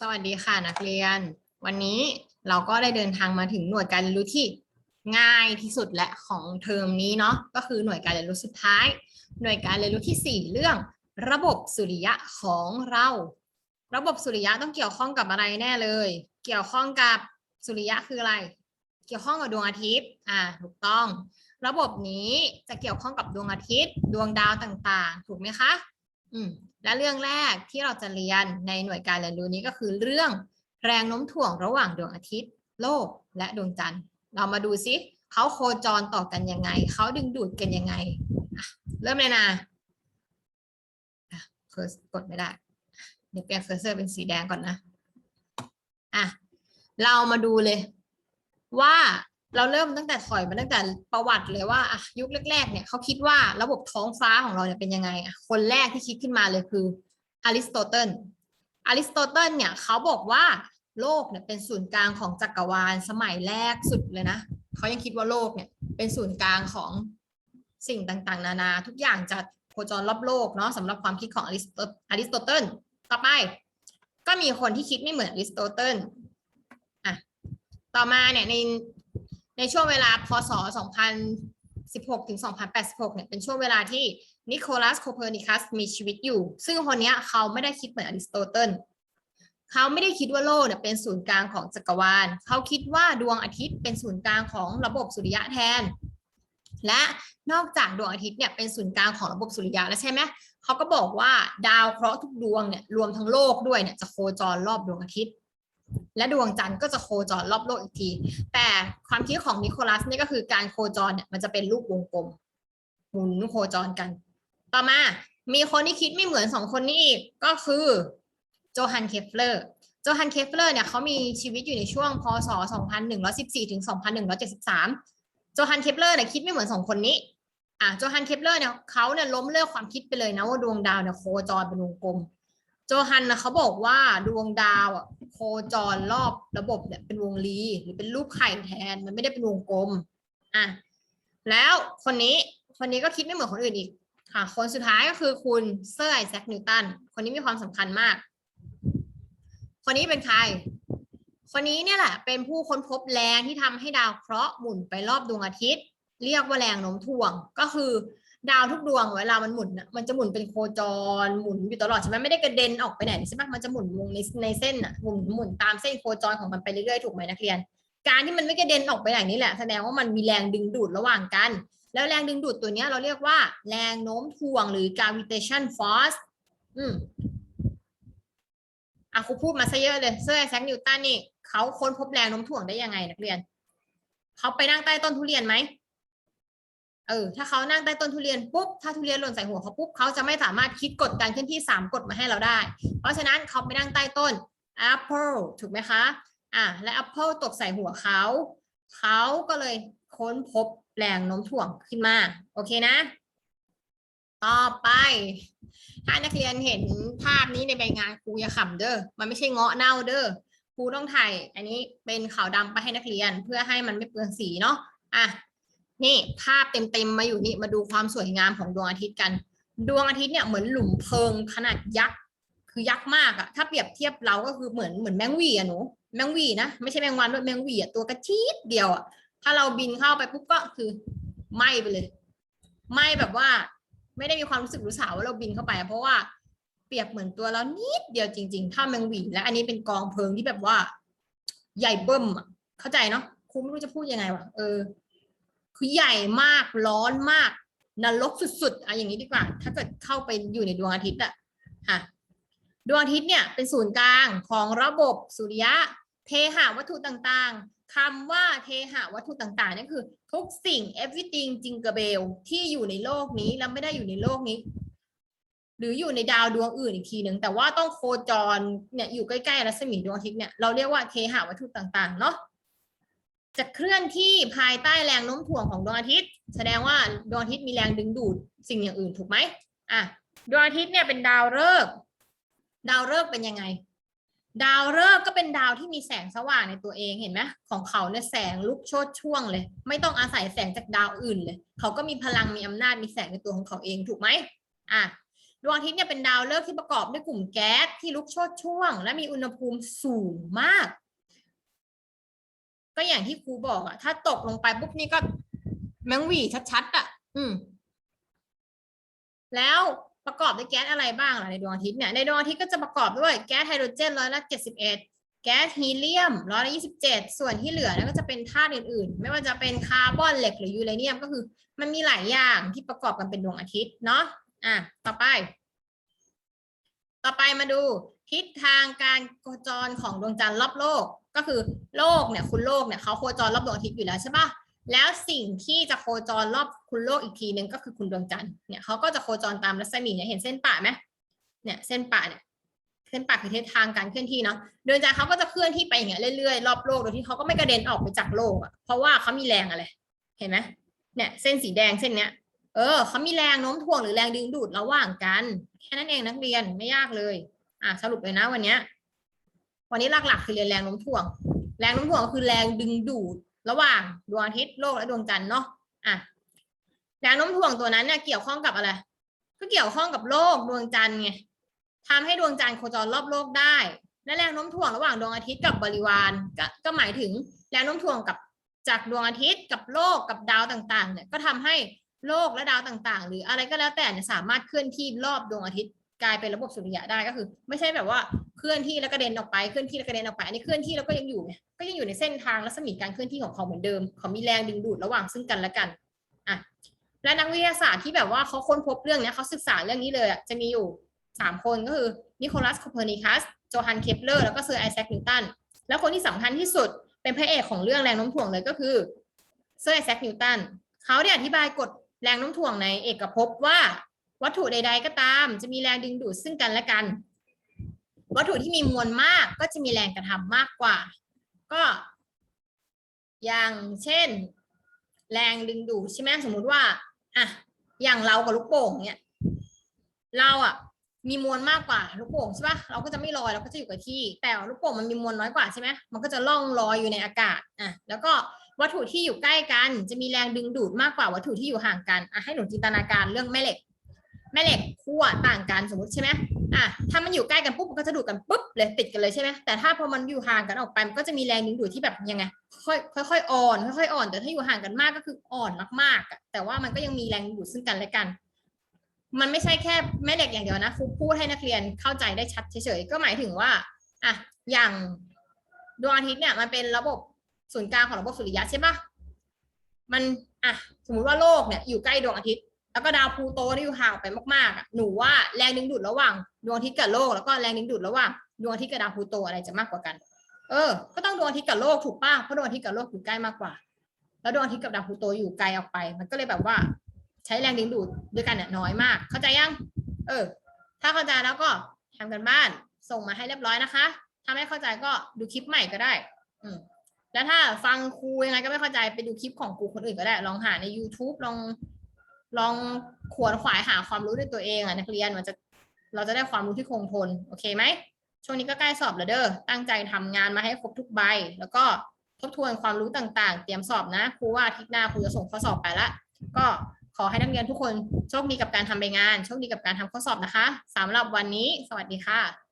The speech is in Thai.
สวัสดีค่ะนักเรียน วันนี้เราก็ได้เดินทางมาถึงหน่วยการเรียนรู้ที่ง่ายที่สุดและของเทอมนี้เนาะก็คือหน่วยการเรียนรู้สุดท้าย หน่วยการเรียนรู้ที่ 4 เรื่องระบบสุริยะของเรา ระบบสุริยะต้องเกี่ยวข้องกับอะไรแน่เลย เกี่ยวข้องกับสุริยะคืออะไร เกี่ยวข้องกับดวงอาทิตย์อ่าถูกต้อง ระบบนี้จะเกี่ยวข้องกับดวงอาทิตย์ ดวงดาวต่างๆ ถูกไหมคะ และเรื่องแรกที่เราจะเรียนในหน่วยการเรียนรู้นี้ก็คือเรื่องแรงโน้มถ่วงระหว่างดวงอาทิตย์ โลกและดวงจันทร์ เรามาดูซิเขาโคจรต่อกันยังไง เขาดึงดูดกันยังไง เริ่มเลยนะเคอร์กดไม่ได้ เดี๋ยวเปลี่ยนเคอร์เซอร์เป็นสีแดงก่อนนะ อะ เรามาดูเลยว่า เราเริ่มตั้งแต่ถอยมาตั้งแต่ประวัติเลยว่าอะยุคแรกๆเนี่ยเขาคิดว่าระบบท้องฟ้าของเราเนี่ยเป็นยังไงอะคนแรกที่คิดขึ้นมาเลยคืออริสโตเติลอริสโตเติลเนี่ยเขาบอกว่าโลกเนี่ยเป็นศูนย์กลางของจักรวาลสมัยแรกสุดเลยนะเขายังคิดว่าโลกเนี่ยเป็นศูนย์กลางของสิ่งต่างๆ นานา ทุกอย่างจะโคจรรอบโลกเนาะสำหรับความคิดของอริสโตอริสโตเติลต่อไป ก็มีคนที่คิดไม่เหมือนอริสโตเติลอะต่อมาเนี่ยใน ในช่วงเวลาพศ 2016 ถึง 2086 เนี่ยเป็นช่วงเวลาที่นิโคลัสโคเปอร์นิคัสมีชีวิตอยู่ ซึ่งคนเนี้ยเขาไม่ได้คิดเหมือนอริสโตเติลเขาไม่ได้คิดว่าโลกเนี่ยเป็นศูนย์กลางของจักรวาล เขาคิดว่าดวงอาทิตย์เป็นศูนย์กลางของระบบสุริยะแทน และนอกจากดวงอาทิตย์เนี่ยเป็นศูนย์กลางของระบบสุริยะแล้วใช่ไหมเขาก็บอกว่าดาวเคราะห์ทุกดวงเนี่ยรวมทั้งโลกด้วยเนี่ยจะโคจรรอบดวงอาทิตย์ และดวงจันทร์ก็จะโคจรรอบโลกอีกที แต่ความคิดของนิโคลัสเนี่ยก็คือการโคจรเนี่ยมันจะเป็นรูปวงกลมหมุนโคจรกัน ต่อมา มีคนที่คิดไม่เหมือนสองคนนี้อีก ก็คือโจฮันเคฟเลอร์โจฮันเคฟเลอร์เนี่ยเขามีชีวิตอยู่ในช่วงพศ 2114 ถึง 2173 โจฮันเคปเลอร์เนี่ยคิดไม่เหมือนสองคนนี้อะโจฮันเคปเลอร์เนี่ยเขาเนี่ยล้มเลิกความคิดไปเลยนะว่าดวงดาวเนี่ยโคจรเป็นวงกลม โจฮันนะเขาบอกว่าดวงดาวอะโคจรรอบระบบเนี่ยเป็นวงรีหรือเป็นรูปไข่แทนมันไม่ได้เป็นวงกลมอะแล้วคนนี้คนนี้ก็คิดไม่เหมือนคนอื่นอีกค่ะ คนสุดท้ายก็คือคุณเซอร์ไอแซคนิวตันคนนี้มีความสำคัญมาก คนนี้เป็นใคร คนนี้เนี่ยแหละ เป็นผู้ค้นพบแรงที่ทำให้ดาวเคราะห์หมุนไปรอบดวงอาทิตย์ เรียกว่าแรงโน้มถ่วงก็คือ ดาวทุกดวงเวลามันหมุนน่ะมันจะหมุนเป็นโคจรหมุนอยู่ตลอดใช่ไหมไม่ได้กระเด็นออกไปไหนใช่ไหมมันจะหมุนวงในในเส้นอะหมุนหมุนตามเส้นโคจรของมันไปเรื่อยๆถูกไหมนักเรียน การที่มันไม่กระเด็นออกไปไหนนี่แหละแสดงว่ามันมีแรงดึงดูดระหว่างกัน แล้วแรงดึงดูดตัวนี้เราเรียกว่า แรงโน้มถ่วงหรือ gravitation force อืมอะครูพูดมาซะเยอะเลยเซอร์ไอแซคนิวตันนี่เขาค้นพบแรงโน้มถ่วงได้ยังไงนักเรียนเขาไปนั่งใต้ต้นทุเรียนไหม เออถ้าเขานั่งใต้ต้นทุเรียนปุ๊บถ้าทุเรียนหล่นใส่หัวเขาปุ๊บเขาจะไม่สามารถคิดกฎการเคลื่อนที่สามกฎมาให้เราได้ เพราะฉะนั้นเขาไปนั่งใต้ต้น apple ถูกไหมคะอะและ apple ตกใส่หัวเขาเขาก็เลยค้นพบแรงโน้มถ่วงขึ้นมา โอเคนะ ต่อไป ถ้านักเรียนเห็นภาพนี้ในใบงานครูอย่าขำเด้อมันไม่ใช่เงาะเน่าเด้อครูต้องถ่ายอันนี้เป็นขาวดำไปให้นักเรียนเพื่อให้มันไม่เปลืองสีเนาะอะ นี่ภาพเต็มๆมาอยู่นี่มาดูความสวยงามของดวงอาทิตย์กัน ดวงอาทิตย์เนี่ยเหมือนหลุมเพลิงขนาดยักษ์คือยักษ์มากอะถ้าเปรียบเทียบเราก็คือเหมือนเหมือนแมงวีอะหนูแมงวีนะไม่ใช่แมงวันด้วยแมงวีอะตัวกระชีดเดียวอะถ้าเราบินเข้าไปปุ๊บก็คือไหม้ไปเลยไหม้แบบว่า ไม่ได้มีความรู้สึกรู้สาวว่าเราบินเข้าไป เพราะว่าเปรียบเหมือนตัวเรานิดเดียวจริง ๆ ถ้าแมงวีและอันนี้เป็นกองเพลิงที่แบบว่า ใหญ่เบิ่มเข้าใจเนาะครูไม่รู้จะพูดยังไงวะเออ คือใหญ่มากร้อนมาก นรกสุดๆอะอย่างนี้ดีกว่า ถ้าเกิดเข้าไปอยู่ในดวงอาทิตย์อะค่ะดวงอาทิตย์เนี่ยเป็นศูนย์กลางของระบบสุริยะ เทหะวัตถุต่างๆคำว่าเทหะวัตถุต่างๆนั่นคือ ทุกสิ่ง everything จิงกระเบลที่อยู่ในโลกนี้แล้วไม่ได้อยู่ในโลกนี้ หรืออยู่ในดาวดวงอื่นอีกทีหนึ่งแต่ว่าต้องโคจรเนี่ยอยู่ใกล้ๆรัศมีดวงอาทิตย์เนี่ยเราเรียกว่าเทหะวัตถุต่างๆเนาะ จะเคลื่อนที่ภายใต้แรงโน้มถ่วงของดวงอาทิตย์ แสดงว่าดวงอาทิตย์มีแรงดึงดูดสิ่งอย่างอื่นถูกไหมอะดวงอาทิตย์เนี่ยเป็นดาวฤกษ์ดาวฤกษ์เป็นยังไง ดาวฤกษ์ก็เป็นดาวที่มีแสงสว่างในตัวเองเห็นไหมของเขาเนี่ยแสงลุกโชดช่วงเลย ไม่ต้องอาศัยแสงจากดาวอื่นเลย เขาก็มีพลังมีอำนาจมีแสงในตัวของเขาเองถูกไหมอะดวงอาทิตย์เนี่ยเป็นดาวฤกษ์ที่ประกอบด้วยกลุ่มแก๊สที่ลุกโชนช่วง และมีอุณหภูมิสูงมาก ก็อย่างที่ครูบอกอะถ้าตกลงไปปุ๊บนี่ก็แมงวีชัดๆอะอืม แล้วประกอบด้วยแก๊สอะไรบ้างล่ะในดวงอาทิตย์เนี่ยในดวงอาทิตย์ก็จะประกอบด้วยแก๊สไฮโดรเจนร้อยละเจ็ดสิบเอ็ดแก๊สฮีเลียมร้อยละยี่สิบเจ็ดส่วนที่เหลือนี่ยก็จะเป็นธาตุอื่นๆ ไม่ว่าจะเป็นคาร์บอนเหล็กหรือยูเรเนียมก็คือ มันมีหลายอย่างที่ประกอบกันเป็นดวงอาทิตย์เนาะอะต่อไป ต่อไปมาดูทิศทางการโคจรของดวงจันทร์รอบโลกก็คือ โลกเนี่ยคุณโลกเนี่ยเขาโคจรรอบดวงอาทิตย์อยู่แล้วใช่ปะแล้วสิ่งที่จะโคจรรอบคุณโลกอีกทีหนึ่งก็คือคุณดวงจันทร์เนี่ยเขาก็จะโคจรตามรัศมีเนี่ยเห็นเส้นป่าไหมเนี่ยเส้นป่าเนี่ยเส้นป่าคือทิศทางการเคลื่อนที่เนาะดวงจันทร์เขาก็จะเคลื่อนที่ไปอย่างเงี้ยเรื่อยๆรอบโลกโดยที่เขาก็ไม่กระเด็นออกไปจากโลกอะเพราะว่าเขามีแรงอะไรเห็นไหมเนี่ยเส้นสีแดงเส้นเนี้ยเออเขามีแรงโน้มถ่วงหรือแรงดึงดูดระหว่างกัน แค่นั้นเองนักเรียนไม่ยากเลย อะสรุปเลยนะวันเนี้ยวันนี้หลักๆคือเรียนแรงโน้มถ่วง แรงโน้มถ่วงก็คือแรงดึงดูดระหว่างดวงอาทิตย์โลกและดวงจันทร์เนาะอะแรงโน้มถ่วงตัวนั้นเนี่ยเกี่ยวข้องกับอะไร ก็เกี่ยวข้องกับโลกดวงจันทร์ไงทำให้ดวงจันทร์โคจรรอบโลกได้และแรงโน้มถ่วงระหว่างดวงอาทิตย์กับบริวารกก็หมายถึงแรงโน้มถ่วงกับจากดวงอาทิตย์กับโลกกับดาวต่างๆเนี่ยก็ทำให้โลกและดาวต่างๆ หรืออะไรก็แล้วแต่เนี่ยสามารถเคลื่อนที่รอบดวงอาทิตย์ กลายเป็นระบบสุริยะได้ก็คือ ไม่ใช่แบบว่าเคลื่อนที่แล้วกระเด็นออกไปเคลื่อนที่แล้วกระเด็นออกไปอันนี้เคลื่อนที่แล้วก็ยังอยู่ก็ยังอยู่ในเส้นทางรัศมีการเคลื่อนที่ของเขาเหมือนเดิมเขามีแรงดึงดูดระหว่างซึ่งกันและกันอะและนักวิทยาศาสตร์ที่แบบว่าเขาค้นพบเรื่องนี้เขาศึกษาเรื่องนี้เลยจะมีอยู่สามคนก็คือนิโคลัสโคเปอร์นิคัสโจฮันเคปเลอร์แล้วก็เซอร์ไอแซคนิวตันแล้วคนที่สำคัญที่สุดเป็นพระเอกของเรื่องแรงโน้มถ่วงเลยก็คือเซอร์ไอแซคนิวตันเขาได้อธิบายกฎแรงโน้มถ่วงในเอกภพว่า วัตถุใด ๆ ก็ตาม จะมีแรงดึงดูดซึ่งกันและกัน วัตถุที่มีมวลมากก็จะมีแรงกระทำมากกว่า ก็ อย่างเช่น แรงดึงดูดใช่ไหมสมมุติว่าอะอย่างเรากับลูกโป่งเนี่ยเราอะมีมวลมากกว่าลูกโป่งใช่ปะเราก็จะไม่ลอยเราก็จะอยู่กับที่ แต่ลูกโป่งมันมีมวลน้อยกว่าใช่ไหมมันก็จะล่องลอยอยู่ในอากาศอะแล้วก็วัตถุที่อยู่ใกล้กัน จะมีแรงดึงดูดมากกว่าวัตถุที่อยู่ห่างกันอะให้หนูจินตนาการเรื่องแม่เหล็ก แม่เหล็กขั้วต่างกันสมมติใช่ไหมอะถ้ามันอยู่ใกล้กันปุ๊บมันก็จะดูดกันปุ๊บเลยติดกันเลยใช่ไหมแต่ถ้าพอมันอยู่ห่างกันออกไปมันก็จะมีแรงดึงดูดที่แบบยังไงค่อยค่อยอ่อนค่อยๆอ่อน แต่ถ้าอยู่ห่างกันมากก็คืออ่อนมากๆ แต่ว่ามันก็ยังมีแรงดึงดูดซึ่งกันและกัน มันไม่ใช่แค่แม่เหล็กอย่างเดียวนะครูพูดให้นักเรียนเข้าใจได้ชัดเฉยๆก็หมายถึงว่าอะอย่างดวงอาทิตย์เนี่ยมันเป็นระบบศูนย์กลางของระบบสุริยะใช่ปะมันอะสมมุติว่าโลกเนี่ยอยู่ใกล้ดวงอาทิตย์ แล้วก็ดาวพลูโตที่อยู่ห่างออกไปมากๆอะหนูว่าแรงดึงดูดระหว่างดวงอาทิตย์กับโลกแล้วก็แรงดึงดูดระหว่างดวงอาทิตย์กับดาวพลูโตอะไรจะมากกว่ากัน เออ ก็ต้องดวงอาทิตย์กับโลกถูกป่ะเพราะดวงอาทิตย์กับโลกอยู่ใกล้มากกว่า แล้วดวงอาทิตย์กับดาวพลูโตอยู่ไกลออกไป มันก็เลยแบบว่า ใช้แรงดึงดูดด้วยกันเนี่ยน้อยมาก เข้าใจยัง เออ ถ้าเข้าใจแล้วก็ทำกันบ้าน ส่งมาให้เรียบร้อยนะคะถ้าไม่เข้าใจก็ดูคลิปใหม่ก็ได้ อืมแล้วถ้าฟังครูยังไงก็ไม่เข้าใจไปดูคลิปของครูคนอื่นก็ได้ ลองหาใน YouTube ลอง ลองขวนขวายหาความรู้ด้วยตัวเองอะนักเรียนมันจะเราจะได้ความรู้ที่คงทนโอเคไหมช่วงนี้ก็ใกล้สอบแล้วเด้อตั้งใจทำงานมาให้ครบทุกใบ แล้วก็ทบทวนความรู้ต่างๆ เตรียมสอบนะครูว่าอาทิตย์หน้าครูจะส่งข้อสอบไปละก็ขอให้นักเรียนทุกคนโชคดีกับการทำใบงานโชคดีกับการทำข้อสอบนะคะสำหรับวันนี้ สวัสดีค่ะ